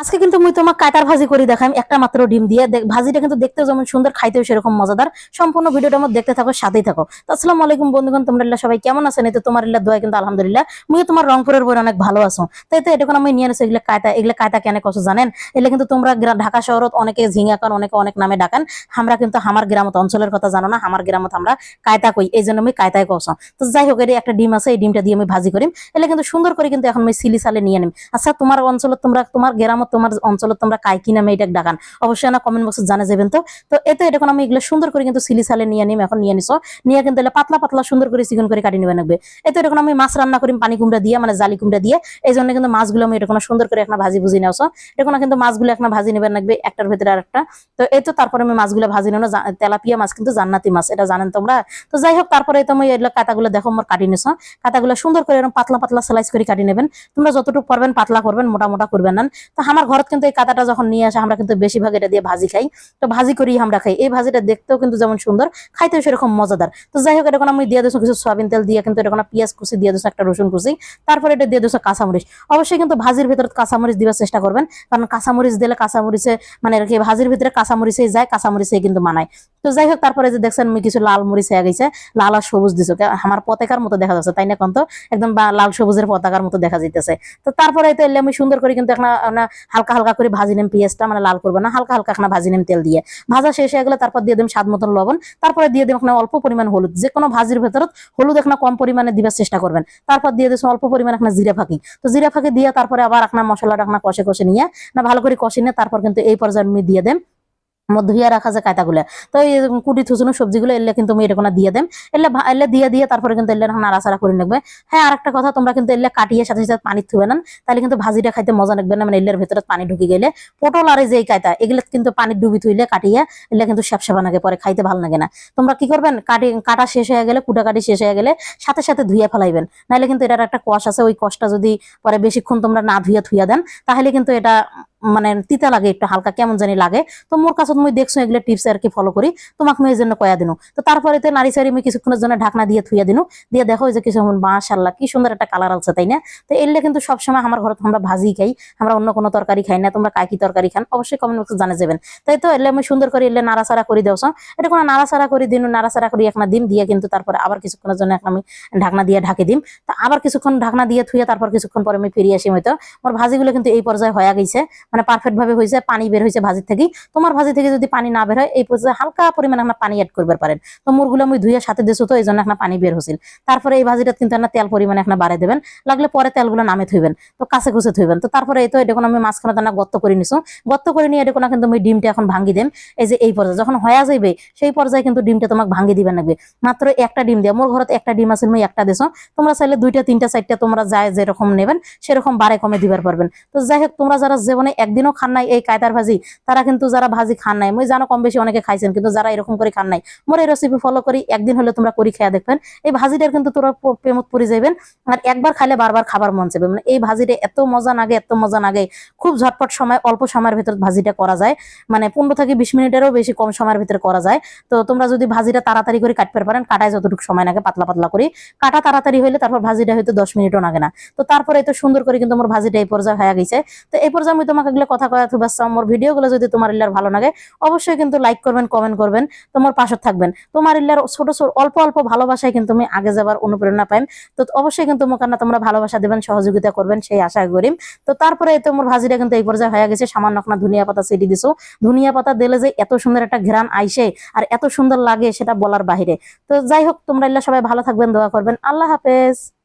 আজকে কিন্তু মুই তোমাক কাটার ভাজি করে দেখাম, একটা মাত্র ডিম দিয়ে। ভাজিটা কিন্তু দেখতে যেমন সুন্দর, খাইতেও সেরকম মজাদার। সম্পূর্ণ ভিডিওটা আমার দেখতে থাকো, সাথেই থাকো। আসসালামু আলাইকুম বন্ধুগণ, তোমরা সবাই কেমন আছেন এই তো তোমার এল্লা দোয়া কিন্তু আলহামদুলিল্লাহ। মুই তোমার রংপুরের বই অনেক ভালো আছো। তাই তো এটা আমি নিয়ে আসছি এগুলো কায়তা এগুলো কায়তা কেন কষ্ট জানেন? এগুলো কিন্তু তোমরা ঢাকা শহরত অনেকে ঝিঙাকান অনেকে অনেক নামে ডাকান। আমরা কিন্তু আমার গ্রামত, অঞ্চলের কথা জানো না, আমার গ্রামত আমরা কায়তা কই, এই জন্য আমি কায়তায় কস তো যাই হোক এটা একটা ডিম আছে, এই ডিমটা দিয়ে আমি ভাজি করিম। এগুলো কিন্তু সুন্দর করে কিন্তু এখন আমি সিলি সালে নিয়ে নিম আচ্ছা তোমার অঞ্চলত তোমরা তোমার গ্রামত তোমার অঞ্চলত তোমরা কাই কি নামে এটা ডাকান। অবশ্যই না কমেন্ট বক্সে জানা যাবেন তো। তো এতে এখন আমি এগুলো সুন্দর করে কিন্তু সিলি সালে নিয়ে নিম, এখন নিয়ে নিছো। নিয়ে কিন্তু পাতলা পাতলা সুন্দর করে চিকন করে কাটি নেবে লাগবে। এতে এখন আমি মাছ রান্না করি পানি কুমড়া দিয়ে মানে জালি কুমড়া দিয়ে। এই জন্য কিন্তু মাছগুলো আমি এটা সুন্দর করে এখন ভাজি ভুজি নেওছো। এটা কিন্তু মাছগুলো এখন ভাজি নেবেন লাগবে, একটার ভেতরে আর একটা তো এই তো তারপরে আমি মাছগুলো ভাজি নেব তেলাপিয়া মাছ কিন্তু জান্নাতি মাছ, এটা জানেন তোমরা। তো যাই হোক, তারপরে তো আমি এগুলো কাতাগুলো দেখো আমার কাটি নিছো। কাতাগুলো সুন্দর করে এরকম পাতলা পাতলা স্লাইস করে কাটি নেবেন। তোমরা যতটুকু পারবেন, পাতলা করবেন, মোটা মোটা করবেন না। তো আমার ঘরত কিন্তু এই কাতাটা যখন নিয়ে আসে, আমরা কিন্তু বেশিরভাগ এটা দিয়ে ভাজি খাই। তো ভাজি করি আমরা খাই। এই ভাজিটা দেখতেও কিন্তু যেমন সুন্দর, খাইতেও সেরকম মজাদার। তো যাই হোক এরকম আমি দিয়ে দিচ্ছি কিছু সয়াবিন তেল দিয়ে কিন্তু এরকম পেঁয়াজ কুচি, দিয়ে দিচ্ছি একটা রসুন কুচি। তারপরে এটা দিয়ে দিচ্ছি কাঁচামরিচ। অবশ্যই কিন্তু ভাজির ভিতরে কাঁচামরিচ দিবার চেষ্টা করবেন। কারণ কাঁচামরিচ দিলে কাঁচামরিচে মানে আর কি ভাজির ভিতরে কাঁচামরিচেই যায়, কাঁচামরিচেই কিন্তু মানায়। তো যাই হোক, তারপরে যে দেখছেন, আমি কিছু লাল মরিচ হয়ে গেছে। লাল আর সবুজ দিছো আমার পতাকার মতো দেখা যাচ্ছে, তাই না কোন তো একদম লাল সবুজের পতাকার মতো দেখা যাইতেছে। তো তারপরে তো এলে আমি সুন্দর করে কিন্তু একটা না হালকা হালকা করে ভাজি নেম পেঁয়াজটা মানে লাল করব না, হালকা হালকা একটা ভাজি নেম তেল দিয়ে। ভাজা শেষ হয়ে গেলে তারপর দিয়ে দিম স্বাদ মতন লবণ, তারপরে দিয়ে দিম একটা অল্প পরিমাণ হলুদ। যে কোনো ভাজির ভেতরত হলুদ একটা কম পরিমাণে দিবার চেষ্টা করবেন। তারপর দিয়ে দিচ্ছি অল্প পরিমাণ একটা জিরা ফাঁকি। তো জিরা ফাঁকি দিয়ে তারপরে আবার একটা মশলাটা একটা কষে কষে নিয়ে, না ভালো করে কষে নিয়ে তারপর কিন্তু এই পর্যায়ে আমি দিয়ে দেন মধ্যিয়া রাখা যায় কায়তাগুলো তো এই কুটি থুসুনো সবজিগুলো এলে কিন্তু আমি এরকম দিয়ে দেন এলে এলে দিয়ে দিয়ে তারপরে কিন্তু এলে নাড়াচাড়া করে নেবে হ্যাঁ আর একটা কথা, তোমরা কিন্তু এলে কাটিয়ে সাথে সাথে পানি থুবে না তাহলে কিন্তু ভাজিটা খাইতে মজা লাগবে না মানে এলের ভেতরে পানি ঢুকে গেলে। পটল আর যে কায়তা এগুলো কিন্তু পানি ডুবি থুইলে কাটিয়ে এলে কিন্তু স্যাপসাপা লাগে পরে খাইতে ভালো লাগে না। তোমরা কি করবেন, কাটি কাটা শেষ হয়ে গেলে, কুটা কাটি শেষ হয়ে গেলে সাথে সাথে ধুয়ে ফেলাইবেন। নাহলে কিন্তু এটার একটা কষ আছে, ওই কষটা যদি পরে বেশিক্ষণ তোমরা না ধুয়ে থুইয়া দেন, তাহলে কিন্তু এটা মানে তিতা লাগে একটু হালকা, কেমন জানি লাগে। তো মোর কাছে তুমি দেখছ এগুলো টিপস আর কি ফলো করি। তোমাকে আমি এই জন্য কয়া দিনু। তো তারপরে তো নারী সারি আমি কিছুক্ষণের জন্য ঢাকনা দিয়ে থুইয়া দিনু। দিয়ে দেখো যে কিছু মাশাল্লাহ কি সুন্দর একটা কালার আছে তাই না? তো এলে কিন্তু সবসময় আমার ঘরে আমরা ভাজি খাই, আমরা অন্য কোনো তরকারি খাই না, তোমরা কাকি তরকারি খান, অবশ্যই কমেন্ট বক্সে জানা যাবেন। তাই তো এলে আমি সুন্দর করে এলে নাড়াচাড়া করে দেওয়া এটা কোনো নাড়াচাড়া করে দিন, নাড়াচাড়া করে একনা দিন, দিয়ে কিন্তু তারপরে আবার কিছুক্ষণের জন্য একটা আমি ঢাকনা দিয়ে ঢাকে দিম। তা আবার কিছুক্ষণ ঢাকনা দিয়ে থুয়ে তারপর কিছুক্ষণ পরে আমি ফিরে আসি হয়তো। আমার ভাজিগুলো কিন্তু এই পর্যায়ে হয়ে গেছে। মানে পারফেক্ট ভাবে হয়েছে পানি বের হয়েছে ভাজি থেকে তোমার ভাজি থেকে যদি পানি না বের হয়, এই পর্যায়ে হালকা পরিমাণে আপনার পানি অ্যাড করতে পারেন। তো মুরগুলো আমি ধুয়ে সাথে দিছো তো এই জন্য একটা পানি বের হয়েছিল। তারপরে এই ভাজিটা কিন্তু আপনার তেল পরিমাণে একটা বাড়াই দেবেন। লাগলে পরে তেলগুলো নামে থইবেন তো কাছে কুচে থইবেন তো তারপরে এই তো এটা আমি মাঝখানে দানা গত্ত করে নিছো। গত্ত করে নিয়ে এটা কিন্তু আমি ডিমটা এখন ভাঙ্গি দেন। এই যে এই পর্যায়ে যখন হয়ে যাইবে, সেই পর্যায়ে কিন্তু ডিমটা তোমাকে ভাঙ্গি দিবেন লাগবে মাত্র একটা ডিম দিয়ে, মোর ঘরত একটা ডিম আছে আমি একটা দিছো। তোমরা চাইলে দুইটা, তিনটা, চারটা তোমরা যায় যেরকম নেবেন, সেরকম বারে কমে দিবার পারবেন। তো যাই হোক, তোমরা যারা জীবনে একদিনও খান নাই এই কায়দার ভাজি, তারা কিন্তু যারা ভাজি খান নাই, মই জানো কম বেশি অনেকে খাইছেন, কিন্তু যারা এরকম করে খান নাই মোর এই রেসিপি ফলো করি একদিন হলে তোমরা করি খেয়া দেখবেন, এই ভাজিটার কিন্তু তোরা প্রেমত পড়ে যাবেন আর একবার খাইলে বারবার খাবার মন চাইবে মানে এই ভাজিটা এত মজা লাগে এত মজা লাগে খুব ঝটপট সময়, অল্প সময়ের ভিতর ভাজিটা করা যায় মানে পনেরো থেকে বিশ মিনিটেরও বেশি কম সময়ের ভিতরে করা যায়, তো তোমরা যদি ভাজিটা তাড়াতাড়ি করে কাটতে পারেন, কাটায় যতটুকু সময় লাগে পাতলা পাতলা করে, কাটা তাড়াতাড়ি হইলে তারপর ভাজিটা হয়তো দশ মিনিটও লাগে না, তো তারপরে তো সুন্দর করে কিন্তু আমার ভাজিটা এই পর্যায়ে হয়ে গেছে, তো এই পর্যায়ে আমি তোমাকে এগুলো কথা কয়া থুবাস আমার ভিডিওগুলো যদি তোমার ইল্লার ভালো লাগে, অবশ্যই কিন্তু লাইক করবেন কমেন্ট করবেন তোমার পাশে থাকবেন। তোমার ইল্লার ছোট ছোট অল্প অল্প ভালোবাসায় কিন্তু আমি আগে যাবার অনুপ্রেরণা পাইম। তো অবশ্যই কিন্তু মোকান্না তোমরা ভালোবাসা দেবেন, সহযোগিতা করবেন, সেই আশা করি। তো তারপরে তোমার ভাজিটা কিন্তু এই পর্যায়ে হয়ে গেছে, সামান্য আপনার ধনিয়া পাতা সেটি দিছো। ধনিয়া পাতা দিলে যে এত সুন্দর একটা ঘ্রাণ আইসে আর এত সুন্দর লাগে সেটা বলার বাহিরে। তো যাই হোক, তোমরা ইল্লা সবাই ভালো থাকবেন, দোয়া করবেন। আল্লাহ হাফেজ।